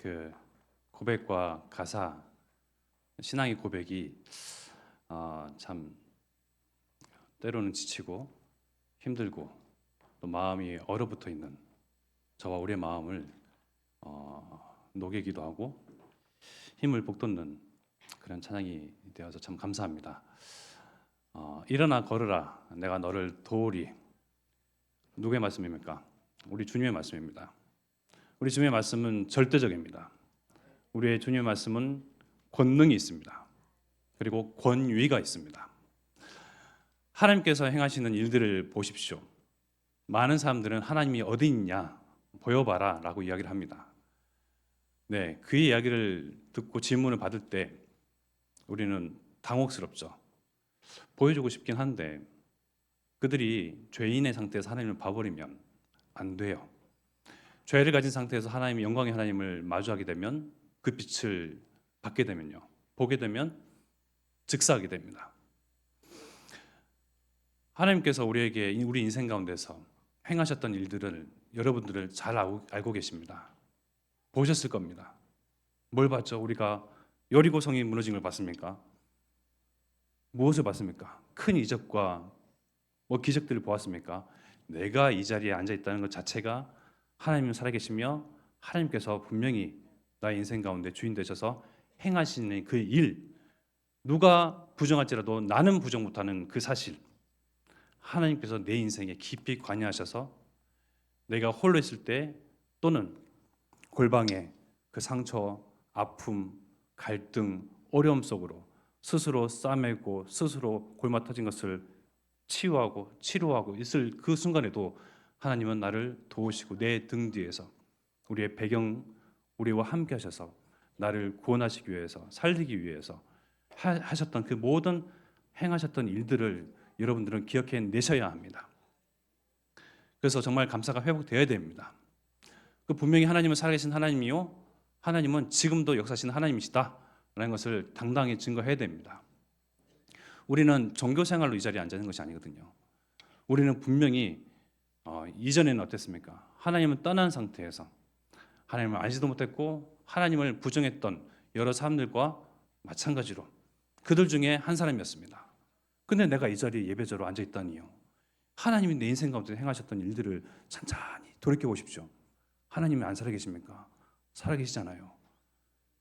그 고백과 가사 신앙의 고백이 어, 참 때로는 지치고 힘들고 또 마음이 얼어붙어 있는 저와 우리의 마음을 어, 녹이기도 하고 힘을 북돋는 그런 찬양이 되어서 참 감사합니다. 어, 일어나 걸으라 내가 너를 도우리 누구의 말씀입니까? 우리 주님의 말씀입니다. 우리 주님의 말씀은 절대적입니다. 우리의 주님의 말씀은 권능이 있습니다. 그리고 권위가 있습니다. 하나님께서 행하시는 일들을 보십시오. 많은 사람들은 하나님이 어디 있냐 보여봐라라고 이야기를 합니다. 네, 그의 이야기를 듣고 질문을 받을 때 우리는 당혹스럽죠. 보여주고 싶긴 한데 그들이 죄인의 상태에서 하나님을 봐버리면 안 돼요. 죄를 가진 상태에서 하나님의 영광의 하나님을 마주하게 되면 그 빛을 받게 되면요. 보게 되면 즉사하게 됩니다. 하나님께서 우리에게 우리 인생 가운데서 행하셨던 일들을 여러분들을 잘 알고, 계십니다. 보셨을 겁니다. 뭘 봤죠? 우리가 여리고 성이 무너진 걸 봤습니까? 무엇을 봤습니까? 큰 이적과 뭐 기적들을 보았습니까? 내가 이 자리에 앉아 있다는 것 자체가 하나님은 살아계시며 하나님께서 분명히 나의 인생 가운데 주인 되셔서 행하시는 그 일, 누가 부정할지라도 나는 부정 못하는 그 사실, 하나님께서 내 인생에 깊이 관여하셔서 내가 홀로 있을 때 또는 골방에 그 상처, 아픔, 갈등, 어려움 속으로 스스로 싸매고 스스로 골마 터진 것을 치유하고 치료하고 있을 그 순간에도 하나님은 나를 도우시고 내 등 뒤에서 우리의 배경 우리와 함께 하셔서 나를 구원하시기 위해서 살리기 위해서 하셨던 그 모든 행하셨던 일들을 여러분들은 기억해 내셔야 합니다. 그래서 정말 감사가 회복되어야 됩니다. 그 분명히 하나님은 살아계신 하나님이요 하나님은 지금도 역사하시는 하나님이시다라는 것을 당당히 증거해야 됩니다. 우리는 종교 생활로 이 자리에 앉아 있는 것이 아니거든요. 우리는 분명히 어, 이전에는 어땠습니까? 하나님은 떠난 상태에서 하나님을 알지도 못했고 하나님을 부정했던 여러 사람들과 마찬가지로 그들 중에 한 사람이었습니다. 근데 내가 이 자리에 예배자로 앉아 있다니요. 하나님이 내 인생 가운데 행하셨던 일들을 찬찬히 돌이켜 보십시오. 하나님이 안 살아 계십니까? 살아 계시잖아요.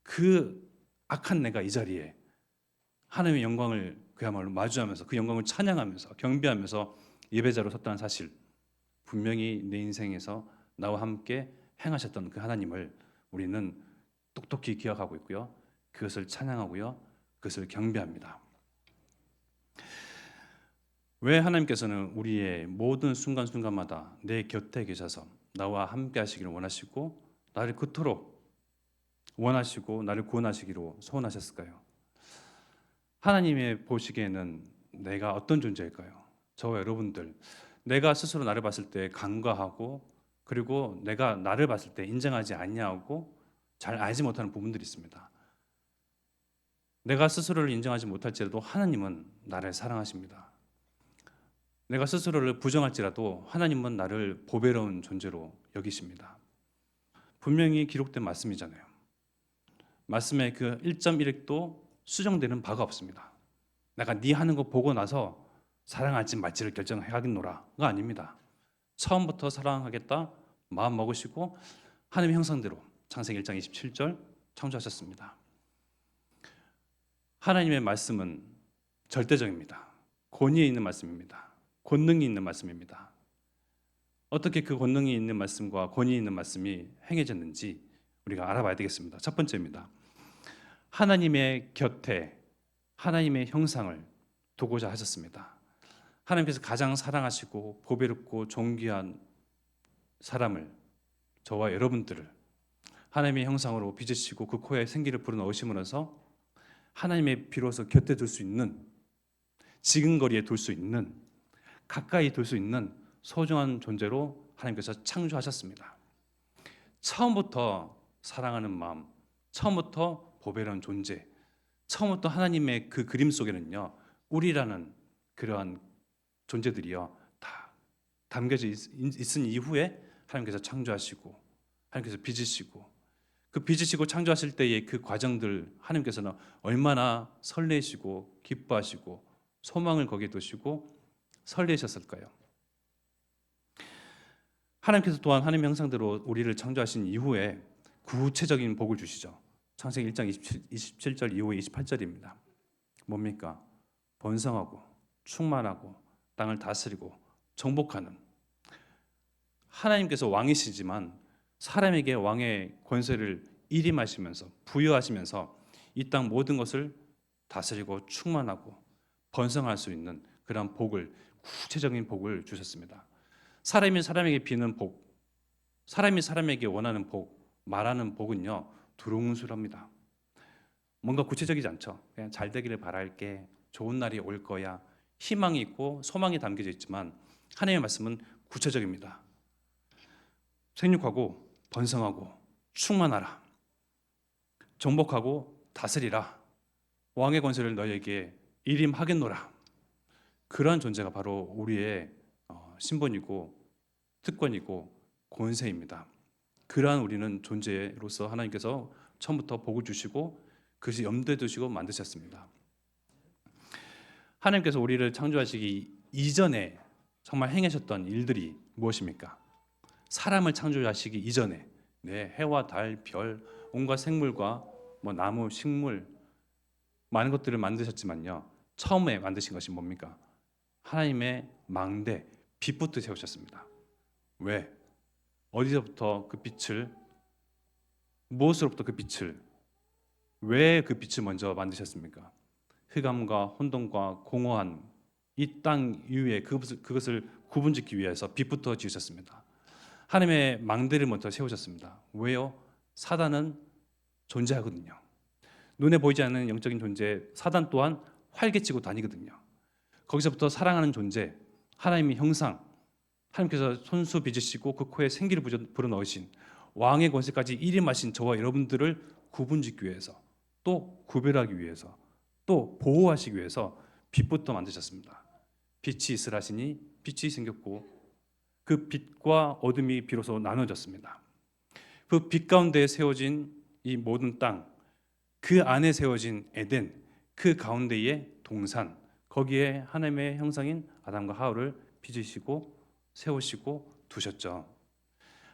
그 악한 내가 이 자리에 하나님의 영광을 그야말로 마주하면서 그 영광을 찬양하면서 경배하면서 예배자로 섰다는 사실 분명히 내 인생에서 나와 함께 행하셨던 그 하나님을 우리는 똑똑히 기억하고 있고요. 그것을 찬양하고요. 그것을 경배합니다. 왜 하나님께서는 우리의 모든 순간순간마다 내 곁에 계셔서 나와 함께 하시기를 원하시고 나를 그토록 원하시고 나를 구원하시기로 소원하셨을까요? 하나님의 보시기에는 내가 어떤 존재일까요? 저와 여러분들 내가 스스로 나를 봤을 때 간과하고 그리고 내가 나를 봤을 때 인정하지 않냐고 잘 알지 못하는 부분들이 있습니다. 내가 스스로를 인정하지 못할지라도 하나님은 나를 사랑하십니다. 내가 스스로를 부정할지라도 하나님은 나를 보배로운 존재로 여기십니다. 분명히 기록된 말씀이잖아요. 말씀의 그 1.1획도 수정되는 바가 없습니다. 내가 네 하는 거 보고 나서 사랑할지 말지를 결정하겠노라가 아닙니다. 처음부터 사랑하겠다 마음 먹으시고 하나님의 형상대로 창세기 1장 27절 창조하셨습니다. 하나님의 말씀은 절대적입니다. 권위에 있는 말씀입니다. 권능이 있는 말씀입니다. 어떻게 그 권능이 있는 말씀과 권위 있는 말씀이 행해졌는지 우리가 알아봐야 되겠습니다. 첫 번째입니다. 하나님의 곁에 하나님의 형상을 두고자 하셨습니다. 하나님께서 가장 사랑하시고 보배롭고 존귀한 사람을 저와 여러분들을 하나님의 형상으로 빚으시고 그 코에 생기를 불어넣으심으로써 하나님의 비로소 곁에 둘 수 있는 지근거리에 둘 수 있는 가까이 둘 수 있는 소중한 존재로 하나님께서 창조하셨습니다. 처음부터 사랑하는 마음, 처음부터 보배로운 존재, 처음부터 하나님의 그 그림 속에는요, 우리라는 그러한 존재들이요, 다 담겨져 있, 있은 이후에 하나님께서 창조하시고, 하나님께서 빚으시고, 그 빚으시고 창조하실 때의 그 과정들 하나님께서는 얼마나 설레시고 기뻐하시고 소망을 거기에 두시고 설레셨을까요? 하나님께서 또한 하나님 형상대로 우리를 창조하신 이후에 구체적인 복을 주시죠. 창세기 1장 27, 절 이후에 28절입니다. 뭡니까? 번성하고 충만하고 땅을 다스리고 정복하는 하나님께서 왕이시지만 사람에게 왕의 권세를 일임하시면서 부여하시면서 이 땅 모든 것을 다스리고 충만하고 번성할 수 있는 그런 복을 구체적인 복을 주셨습니다. 사람이 사람에게 비는 복, 사람이 사람에게 원하는 복, 말하는 복은요 두루뭉술합니다. 뭔가 구체적이지 않죠. 그냥 잘 되기를 바랄게, 좋은 날이 올 거야, 희망이 있고 소망이 담겨져 있지만 하나님의 말씀은 구체적입니다. 생육하고 번성하고 충만하라. 정복하고 다스리라. 왕의 권세를 너희에게 일임하겠노라. 그러한 존재가 바로 우리의 어, 신분이고 특권이고 권세입니다. 그러한 우리는 존재로서 하나님께서 처음부터 복을 주시고 그것이 염두에 두시고 만드셨습니다. 하나님께서 우리를 창조하시기 이전에 정말 행하셨던 일들이 무엇입니까? 사람을 창조하시기 이전에 네, 해와 달, 별, 온갖 생물과 뭐 나무, 식물 많은 것들을 만드셨지만요. 처음에 만드신 것이 뭡니까? 하나님의 망대 빛부터 세우셨습니다. 왜? 어디서부터 그 빛을 무엇으로부터 그 빛을 왜 그 빛을 먼저 만드셨습니까? 흑암과 혼돈과 공허한 이 땅 위에 그것을, 그것을 구분짓기 위해서 빛부터 지으셨습니다. 하나님의 망대를 먼저 세우셨습니다. 왜요? 사단은 존재하거든요. 눈에 보이지 않는 영적인 존재 사단 또한 활개치고 다니거든요. 거기서부터 사랑하는 존재 하나님의 형상 하나님께서 손수 빚으시고 그 코에 생기를 불어넣으신 왕의 권세까지 일임하신 저와 여러분들을 구분짓기 위해서 또 구별하기 위해서 또 보호하시기 위해서 빛부터 만드셨습니다. 빛이 있으라시니 빛이 생겼고 그 빛과 어둠이 비로소 나눠졌습니다. 그 빛 가운데 세워진 이 모든 땅, 그 안에 세워진 에덴, 그 가운데의 동산, 거기에 하나님의 형상인 아담과 하울을 빚으시고 세우시고 두셨죠.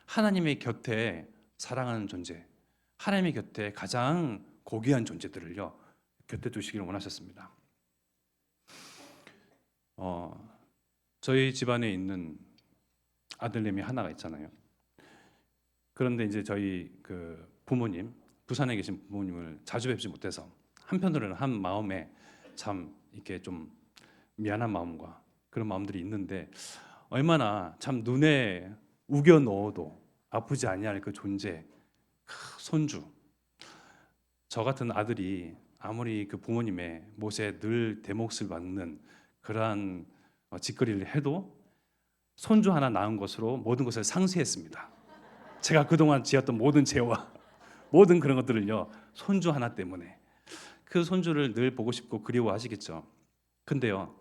하나님의 곁에 사랑하는 존재, 하나님의 곁에 가장 고귀한 존재들을요 곁에 두시기를 원하셨습니다. 어, 저희 집안에 있는 아들내미 하나가 있잖아요. 그런데 이제 저희 그 부모님 부산에 계신 부모님을 자주 뵙지 못해서 한편으로는 한 마음에 참 이렇게 좀 미안한 마음과 그런 마음들이 있는데 얼마나 참 눈에 우겨 넣어도 아프지 아니할 그 존재 손주 저 같은 아들이 아무리 그 부모님의 못에 늘 대몫을 받는 그러한 어, 짓거리를 해도 손주 하나 낳은 것으로 모든 것을 상쇄했습니다. 제가 그동안 지었던 모든 죄와 모든 그런 것들을요 손주 하나 때문에 그 손주를 늘 보고 싶고 그리워하시겠죠. 근데요,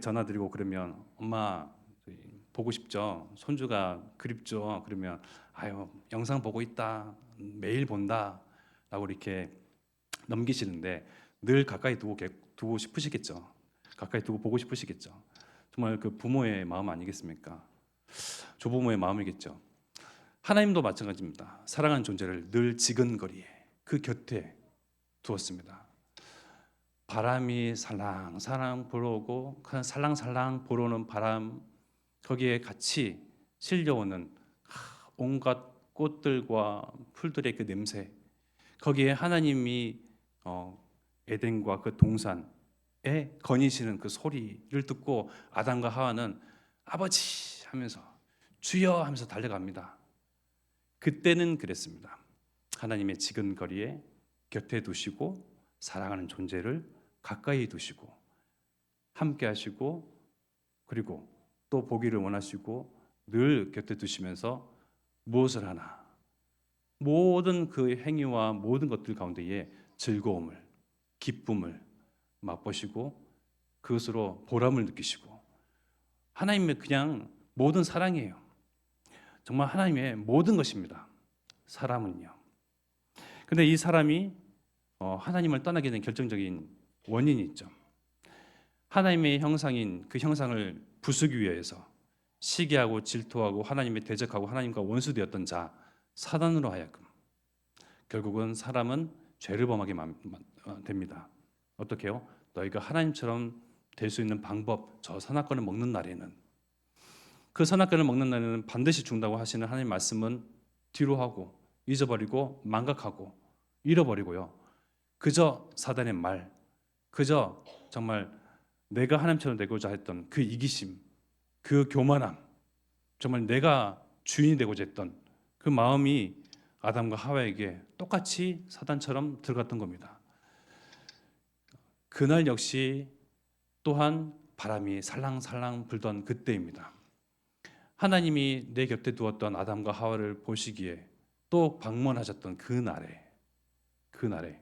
전화 드리고 그러면 엄마 보고 싶죠. 손주가 그립죠. 그러면 아유 영상 보고 있다. 매일 본다라고 이렇게 넘기시는데 늘 가까이 두고 두고 싶으시겠죠. 가까이 두고 보고 싶으시겠죠. 정말 그 부모의 마음 아니겠습니까? 조부모의 마음이겠죠. 하나님도 마찬가지입니다. 사랑하는 존재를 늘 지근거리에 그 곁에 두었습니다. 바람이 살랑살랑 불어오고 그 살랑살랑 불어오는 바람 거기에 같이 실려오는 온갖 꽃들과 풀들의 그 냄새 거기에 하나님이 어, 에덴과 그 동산에 거니시는 그 소리를 듣고 아담과 하와는 아버지 하면서 주여 하면서 달려갑니다. 그때는 그랬습니다. 하나님의 지근거리에 곁에 두시고 사랑하는 존재를 가까이 두시고 함께 하시고 그리고 또 보기를 원하시고 늘 곁에 두시면서 무엇을 하나 모든 그 행위와 모든 것들 가운데에 즐거움을 기쁨을 맛보시고 그것으로 보람을 느끼시고 하나님의 그냥 모든 사랑이에요. 정말 하나님의 모든 것입니다. 사람은요. 근데 이 사람이 어, 하나님을 떠나게 된 결정적인 원인이 있죠. 하나님의 형상인 그 형상을 부수기 위해서 시기하고 질투하고 하나님의 대적하고 하나님과 원수되었던 자 사단으로 하여금 결국은 사람은 죄를 범하게 어, 됩니다. 어떻게요? 너희가 하나님처럼 될 수 있는 방법 저 선악과를 먹는 날에는 그 선악과를 먹는 날에는 반드시 죽는다고 하시는 하나님 말씀은 뒤로 하고 잊어버리고 망각하고 잃어버리고요. 그저 사단의 말, 그저 정말 내가 하나님처럼 되고자 했던 그 이기심, 그 교만함, 정말 내가 주인이 되고자 했던 그 마음이 아담과 하와에게 똑같이 사단처럼 들어갔던 겁니다. 그날 역시 또한 바람이 살랑살랑 불던 그때입니다. 하나님이 내 곁에 두었던 아담과 하와를 보시기에 또 방문하셨던 그 날에 그 날에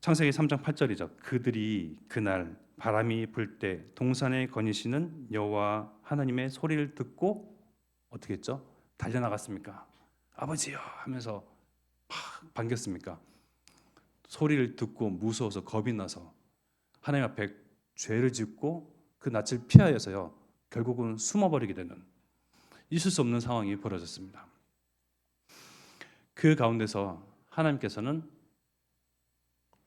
창세기 3장 8절이죠. 그들이 그날 바람이 불 때 동산에 거니시는 여호와 하나님의 소리를 듣고 어떻게 했죠? 달려 나갔습니까? 아버지요 하면서 막 반겼습니까? 소리를 듣고 무서워서 겁이 나서 하나님 앞에 죄를 짓고 그 낯을 피하여서요 결국은 숨어버리게 되는 있을 수 없는 상황이 벌어졌습니다. 그 가운데서 하나님께서는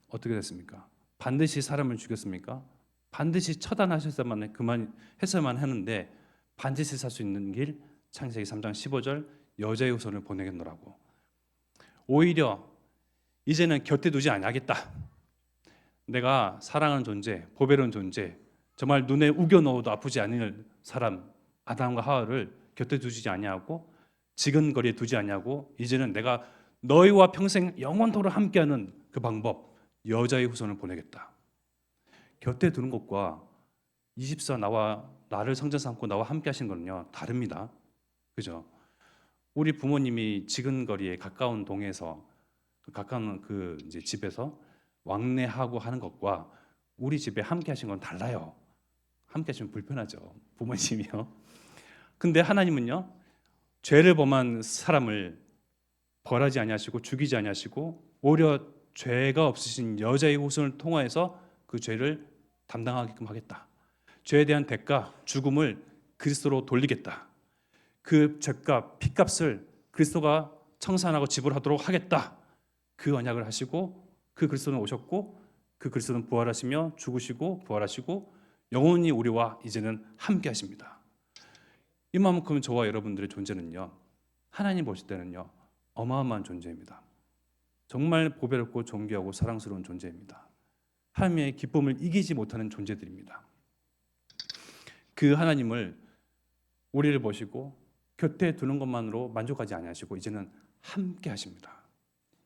어떻게 됐습니까? 반드시 사람을 죽였습니까? 반드시 처단하셨어야만 그만 했어야만 하는데 반드시 살 수 있는 길 창세기 3장 15절 여자의 후손을 보내겠노라고 오히려 이제는 곁에 두지 아니하겠다. 내가 사랑하는 존재, 보배로운 존재, 정말 눈에 우겨 넣어도 아프지 않을 사람 아담과 하와를 곁에 두지 아니하고 지근거리에 두지 아니하고 이제는 내가 너희와 평생 영원토록 함께하는 그 방법 여자의 후손을 보내겠다. 곁에 두는 것과 24 나와 나를 성전 삼고 나와 함께 하신 거는요 다릅니다. 그죠? 우리 부모님이 지근거리에 가까운 동에서 그 가까운 그 이제 집에서 왕래하고 하는 것과 우리 집에 함께 하신 건 달라요. 함께 하시면 불편하죠. 부모님이요. 근데 하나님은요. 죄를 범한 사람을 벌하지 아니하시고 죽이지 아니하시고 오히려 죄가 없으신 여자의 후손을 통하여서 그 죄를 담당하게끔 하겠다. 죄에 대한 대가 죽음을 그리스도로 돌리겠다. 그 죄값 피값을 그리스도가 청산하고 지불하도록 하겠다. 그 언약을 하시고 그 그리스도는 오셨고 그 그리스도는 부활하시며 죽으시고 부활하시고 영원히 우리와 이제는 함께 하십니다. 이만큼 저와 여러분들의 존재는요. 하나님 보실 때는요. 어마어마한 존재입니다. 정말 보배롭고 존귀하고 사랑스러운 존재입니다. 하나님의 기쁨을 이기지 못하는 존재들입니다. 그 하나님을 우리를 보시고 곁에 두는 것만으로 만족하지 아니하시고 이제는 함께 하십니다.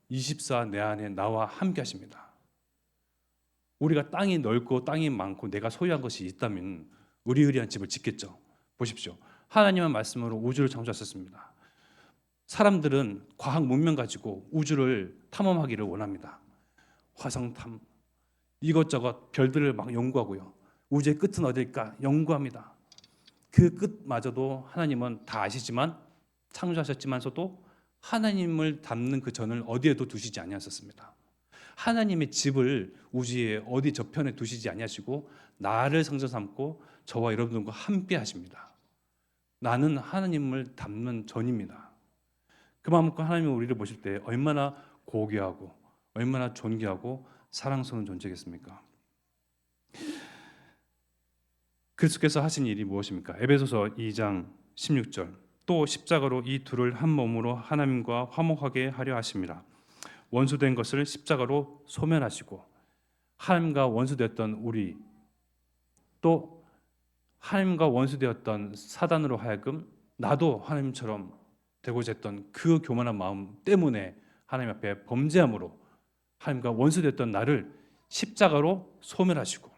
24내 안에 나와 함께 하십니다. 우리가 땅이 넓고 땅이 많고 내가 소유한 것이 있다면 의리의리한 집을 짓겠죠. 보십시오. 하나님의 말씀으로 우주를 창조하셨습니다. 사람들은 과학 문명 가지고 우주를 탐험하기를 원합니다. 화성 탐 이것저것 별들을 막 연구하고요. 우주의 끝은 어딜까 연구합니다. 그 끝마저도 하나님은 다 아시지만 창조하셨지만서도 하나님을 담는 그 전을 어디에도 두시지 아니하셨습니다. 하나님의 집을 우주의 어디 저편에 두시지 아니하시고 나를 성전 삼고 저와 여러분들과 함께 하십니다. 나는 하나님을 담는 전입니다. 그만큼 하나님이 우리를 보실 때 얼마나 고귀하고 얼마나 존귀하고 사랑스러운 존재겠습니까? 그리스도께서 하신 일이 무엇입니까? 에베소서 2장 16절 또 십자가로 이 둘을 한 몸으로 하나님과 화목하게 하려 하십니다. 원수된 것을 십자가로 소멸하시고 하나님과 원수되었던 우리 또 하나님과 원수되었던 사단으로 하여금 나도 하나님처럼 되고자 했던 그 교만한 마음 때문에 하나님 앞에 범죄함으로 하나님과 원수되었던 나를 십자가로 소멸하시고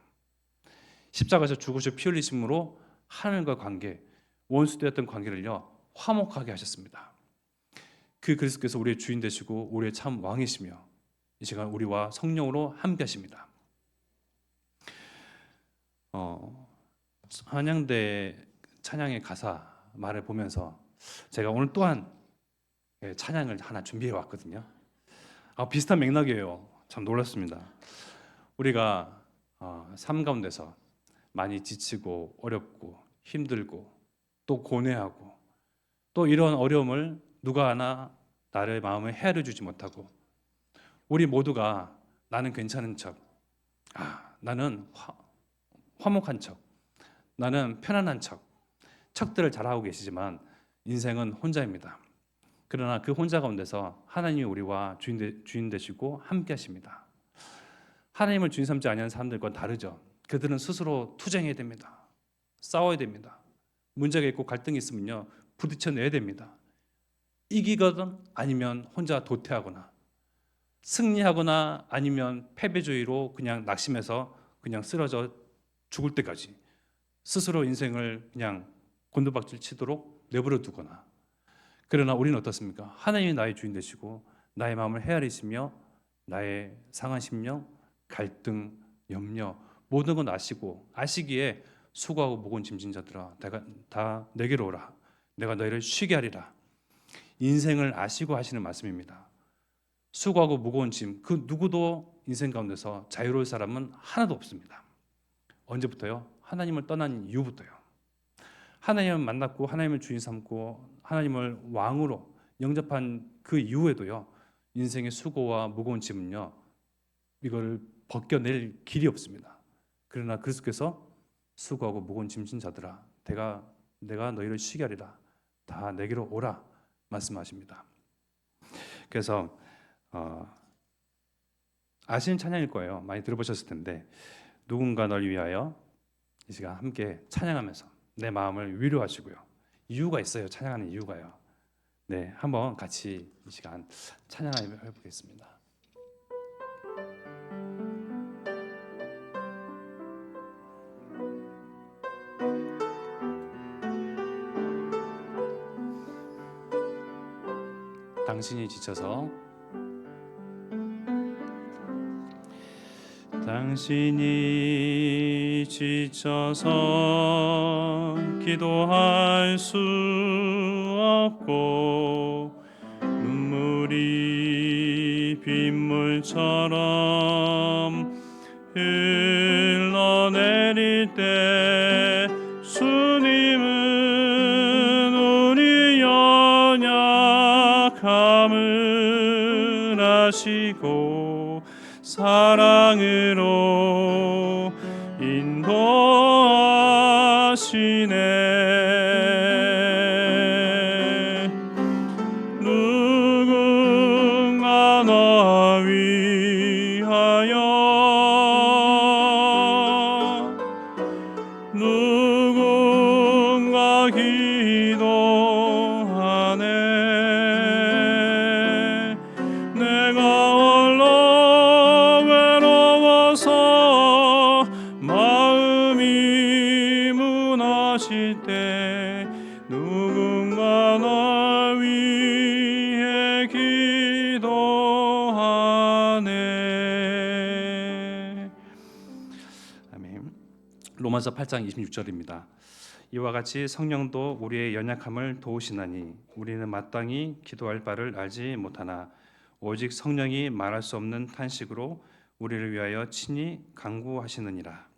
십자가에서 죽으셔 피 흘리심으로 하나님과 관계 원수되었던 관계를요 화목하게 하셨습니다. 그 그리스도께서 우리의 주인 되시고 우리의 참 왕이시며 이 시간 우리와 성령으로 함께하십니다. 어, 한양대 찬양의 가사 말을 보면서 제가 오늘 또한 예, 찬양을 하나 준비해 왔거든요. 아, 비슷한 맥락이에요. 참 놀랐습니다. 우리가 어, 삶 가운데서 많이 지치고 어렵고 힘들고 또 고뇌하고 또 이런 어려움을 누가 하나 나를 마음에 헤아려 주지 못하고 우리 모두가 나는 괜찮은 척, 아, 나는 화, 화목한 척, 나는 편안한 척, 척들을 잘하고 계시지만 인생은 혼자입니다. 그러나 그 혼자 가운데서 하나님이 우리와 주인, 되, 주인 되시고 함께 하십니다. 하나님을 주인 삼지 아니하는 사람들과 다르죠. 그들은 스스로 투쟁해야 됩니다. 싸워야 됩니다. 문제가 있고 갈등이 있으면요. 부딪혀 내야 됩니다. 이기거든 아니면 혼자 도태하거나 승리하거나 아니면 패배주의로 그냥 낙심해서 그냥 쓰러져 죽을 때까지 스스로 인생을 그냥 곤두박질 치도록 내버려 두거나 그러나 우리는 어떻습니까? 하나님이 나의 주인 되시고 나의 마음을 헤아리시며 나의 상한 심령, 갈등, 염려 모든 건 아시고 아시기에 수고하고 무거운 짐진 자들아 내가 다 내게로 오라 내가 너희를 쉬게 하리라 인생을 아시고 하시는 말씀입니다. 수고하고 무거운 짐 그 누구도 인생 가운데서 자유로울 사람은 하나도 없습니다. 언제부터요? 하나님을 떠난 이후부터요. 하나님을 만났고 하나님을 주인 삼고 하나님을 왕으로 영접한 그 이후에도요. 인생의 수고와 무거운 짐은요. 이걸 벗겨낼 길이 없습니다. 그러나 그리스도께서 수고하고 무거운 짐진 자들아 내가 내가 너희를 쉬게 하리라 다 내게로 오라 말씀하십니다. 그래서 어, 아시는 찬양일 거예요. 많이 들어보셨을 텐데 누군가 널 위하여 이 시간 함께 찬양하면서 내 마음을 위로하시고요. 이유가 있어요. 찬양하는 이유가요. 네, 한번 같이 이 시간 찬양해 보겠습니다. 당신이 지쳐서. 당신이 지쳐서 기도할 수 없고 눈물이 빗물처럼 흘러내릴 때 사랑으로 무너질 때 누군가 나 위해 기도하네 아멘. 로마서 8장 26절입니다. 이와 같이 성령도 우리의 연약함을 도우시나니 우리는 마땅히 기도할 바를 알지 못하나 오직 성령이 말할 수 없는 탄식으로 우리를 위하여 친히 간구하시느니라.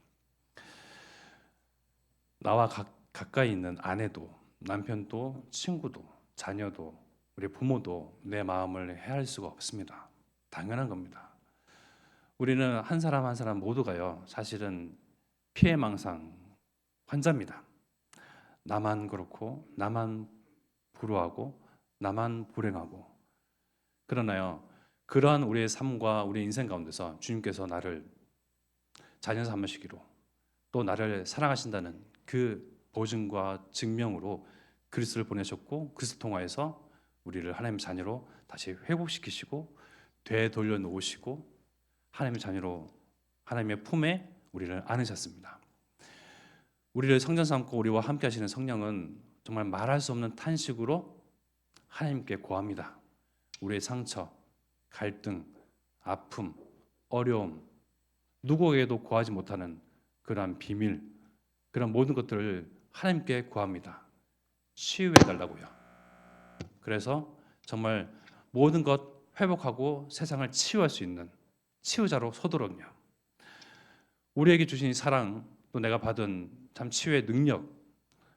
나와 가, 가까이 있는 아내도 남편도 친구도 자녀도 우리 부모도 내 마음을 헤아릴 수가 없습니다. 당연한 겁니다. 우리는 한 사람 한 사람 모두가요. 사실은 피해망상 환자입니다. 나만 그렇고 나만 불우하고 나만 불행하고 그러나요. 그러한 우리의 삶과 우리 인생 가운데서 주님께서 나를 자녀 삼으시기로 또 나를 사랑하신다는 그 보증과 증명으로 그리스도를 보내셨고 그리스도 통하여서 우리를 하나님 자녀로 다시 회복시키시고 되돌려 놓으시고 하나님의 자녀로 하나님의 품에 우리를 안으셨습니다. 우리를 성전 삼고 우리와 함께 하시는 성령은 정말 말할 수 없는 탄식으로 하나님께 고합니다. 우리의 상처, 갈등, 아픔, 어려움, 누구에게도 구하지 못하는 그러한 비밀, 그런 모든 것들을 하나님께 구합니다. 치유해 달라고요. 그래서 정말 모든 것 회복하고 세상을 치유할 수 있는 치유자로 서도록요. 우리에게 주신 이 사랑 또 내가 받은 참 치유의 능력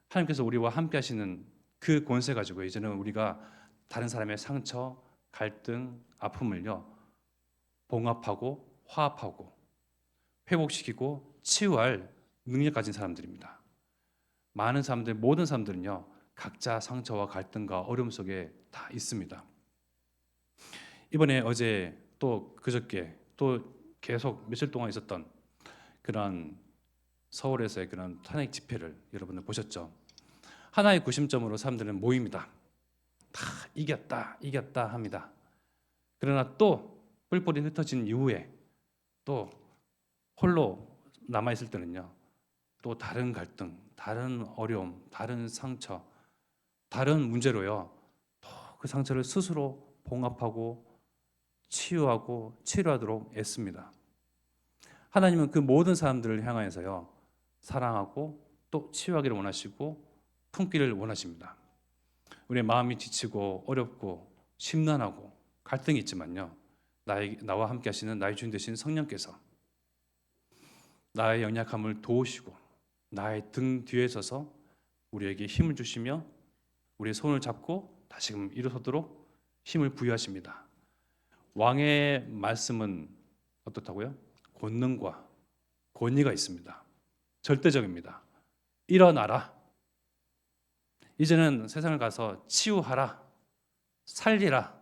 하나님께서 우리와 함께 하시는 그 권세 가지고 이제는 우리가 다른 사람의 상처, 갈등, 아픔을요. 봉합하고 화합하고 회복시키고 치유할 능력 가진 사람들입니다. 많은 사람들 모든 사람들은요. 각자 상처와 갈등과 어려움 속에 다 있습니다. 이번에 어제 또 그저께 또 계속 며칠 동안 있었던 그런 서울에서의 그런 탄핵 집회를 여러분들 보셨죠? 하나의 구심점으로 사람들은 모입니다. 다 이겼다, 이겼다 합니다. 그러나 또 뿔뿔이 흩어진 이후에 또 홀로 남아 있을 때는요. 또 다른 갈등, 다른 어려움, 다른 상처, 다른 문제로요. 또 그 상처를 스스로 봉합하고 치유하고 치료하도록 애씁니다. 하나님은 그 모든 사람들을 향하여서요. 사랑하고 또 치유하기를 원하시고 품기를 원하십니다. 우리의 마음이 지치고 어렵고 심란하고 갈등이 있지만요. 나의, 나와 함께 하시는 나의 주인 되신 성령께서 나의 연약함을 도우시고 나의 등 뒤에 서서 우리에게 힘을 주시며 우리의 손을 잡고 다시금 일어서도록 힘을 부여하십니다. 왕의 말씀은 어떻다고요? 권능과 권위가 있습니다. 절대적입니다. 일어나라. 이제는 세상을 가서 치유하라. 살리라.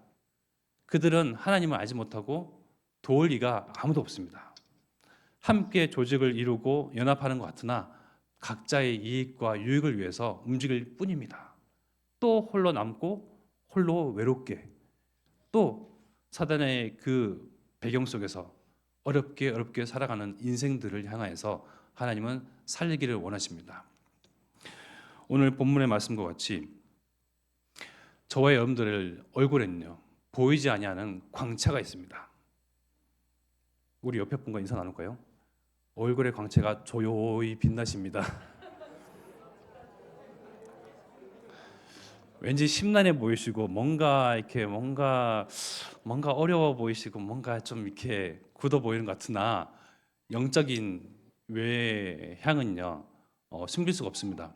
그들은 하나님을 알지 못하고 도울 리가 아무도 없습니다. 함께 조직을 이루고 연합하는 것 같으나 각자의 이익과 유익을 위해서 움직일 뿐입니다. 또 홀로 남고 홀로 외롭게 또 사단의 그 배경 속에서 어렵게 어렵게 살아가는 인생들을 향하여서 하나님은 살리기를 원하십니다. 오늘 본문의 말씀과 같이 저와 여러분들의 얼굴에는요 보이지 아니하는 광채가 있습니다. 우리 옆에 분과 인사 나눌까요? 얼굴의 광채가 조용히 빛나십니다. 왠지 심란해 보이시고 뭔가 이렇게 뭔가 뭔가 어려워 보이시고 뭔가 좀 이렇게 굳어 보이는 것 같으나 영적인 외향은요 어, 숨길 수가 없습니다.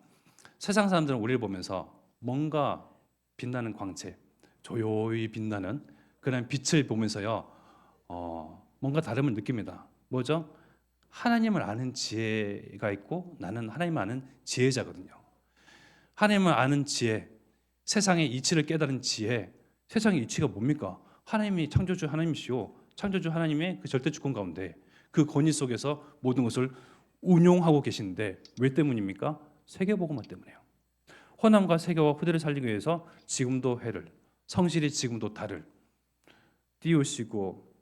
세상 사람들은 우리를 보면서 뭔가 빛나는 광채, 조용히 빛나는 그런 빛을 보면서요 어, 뭔가 다름을 느낍니다. 뭐죠? 하나님을 아는 지혜가 있고 나는 하나님을 아는 지혜자거든요. 하나님을 아는 지혜, 세상의 이치를 깨달은 지혜, 세상의 이치가 뭡니까? 하나님이 창조주 하나님이시오. 창조주 하나님의 그 절대 주권 가운데 그 권위 속에서 모든 것을 운용하고 계시는데 왜 때문입니까? 세계복음화 때문에요. 호남과 세계와 후대를 살리기 위해서 지금도 해를, 성실히 지금도 달을 띄우시고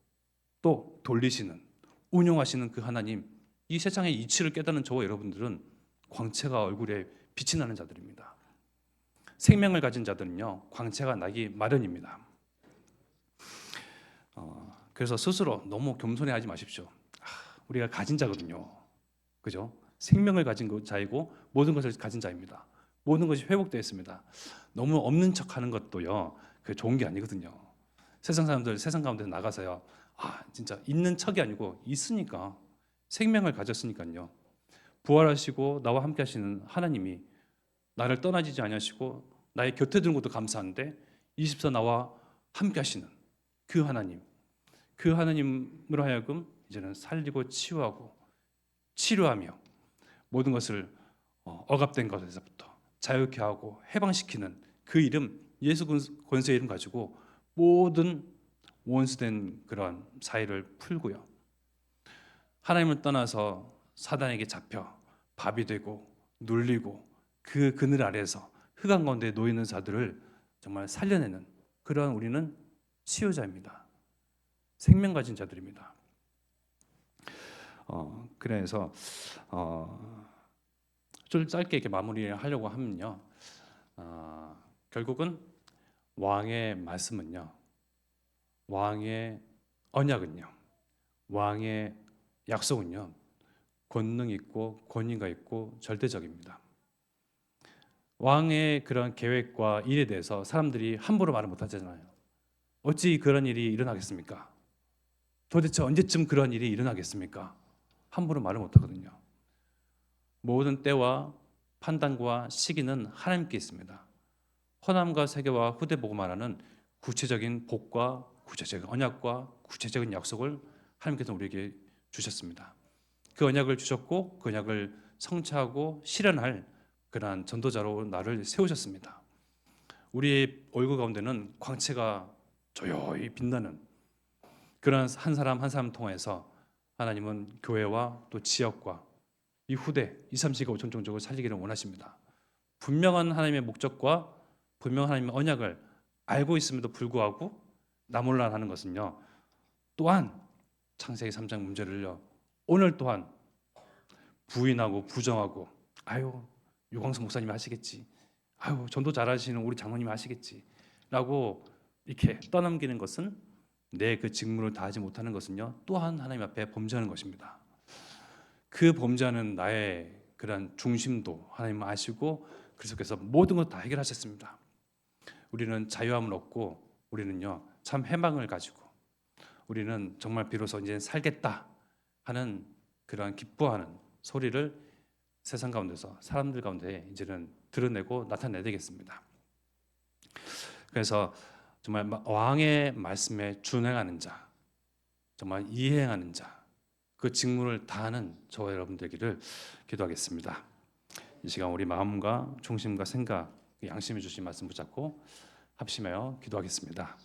또 돌리시는 운용하시는 그 하나님, 이 세상의 이치를 깨닫는 저와 여러분들은 광채가 얼굴에 빛이 나는 자들입니다. 생명을 가진 자들은요 광채가 나기 마련입니다. 어, 그래서 스스로 너무 겸손해하지 마십시오. 아, 우리가 가진 자거든요. 그죠? 생명을 가진 그 자이고 모든 것을 가진 자입니다. 모든 것이 회복되었습니다. 너무 없는 척하는 것도요. 그 좋은 게 아니거든요. 세상 사람들 세상 가운데 나가서요. 아 진짜 있는 척이 아니고 있으니까 생명을 가졌으니까요. 부활하시고 나와 함께 하시는 하나님이 나를 떠나지지 아니하시고 나의 곁에 두는 것도 감사한데 24 나와 함께 하시는 그 하나님 그 하나님으로 하여금 이제는 살리고 치유하고 치료하며 모든 것을 어, 억압된 것에서부터 자유케 하고 해방시키는 그 이름 예수 권세 이름 가지고 모든 원수된 그런 사이를 풀고요. 하나님을 떠나서 사단에게 잡혀 밥이 되고 눌리고 그 그늘 아래에서 흑암 가운데 놓이는 자들을 정말 살려내는 그러한 우리는 치유자입니다. 생명 가진 자들입니다. 어, 그래서 어, 좀 짧게 이렇게 마무리를 하려고 하면요. 어, 결국은 왕의 말씀은요. 왕의 언약은요. 왕의 약속은요. 권능 있고 권위가 있고 절대적입니다. 왕의 그런 계획과 일에 대해서 사람들이 함부로 말을 못 하잖아요. 어찌 그런 일이 일어나겠습니까? 도대체 언제쯤 그런 일이 일어나겠습니까? 함부로 말을 못 하거든요. 모든 때와 판단과 시기는 하나님께 있습니다. 허남과 세계와 후대 보고 말하는 구체적인 복과 구체적인 언약과 구체적인 약속을 하나님께서 우리에게 주셨습니다. 그 언약을 주셨고 그 언약을 성취하고 실현할 그러한 전도자로 나를 세우셨습니다. 우리의 얼굴 가운데는 광채가 조용히 빛나는 그런 한 사람 한 사람 통해서 하나님은 교회와 또 지역과 이 후대 2, 3시가 5천 종족을 살리기를 원하십니다. 분명한 하나님의 목적과 분명한 하나님의 언약을 알고 있음에도 불구하고 나몰라하는 것은요. 또한 창세기 3장 문제를요. 오늘 또한 부인하고 부정하고 아유 유광수 목사님이 하시겠지. 아유 전도 잘하시는 우리 장로님이 하시겠지라고 이렇게 떠넘기는 것은 내 그 직무를 다하지 못하는 것은요. 또한 하나님 앞에 범죄하는 것입니다. 그 범죄하는 나의 그런 중심도 하나님 아시고 그리스도께서 모든 것 다 해결하셨습니다. 우리는 자유함을 얻고 우리는요 참 해방을 가지고 우리는 정말 비로소 이제 살겠다 하는 그러한 기뻐하는 소리를 세상 가운데서 사람들 가운데 이제는 드러내고 나타내야 되겠습니다. 그래서 정말 왕의 말씀에 준행하는 자, 정말 이행하는 자, 그 직무를 다하는 저와 여러분 되기를 기도하겠습니다. 이 시간 우리 마음과 중심과 생각, 양심해 주신 말씀 붙잡고 합심하여 기도하겠습니다.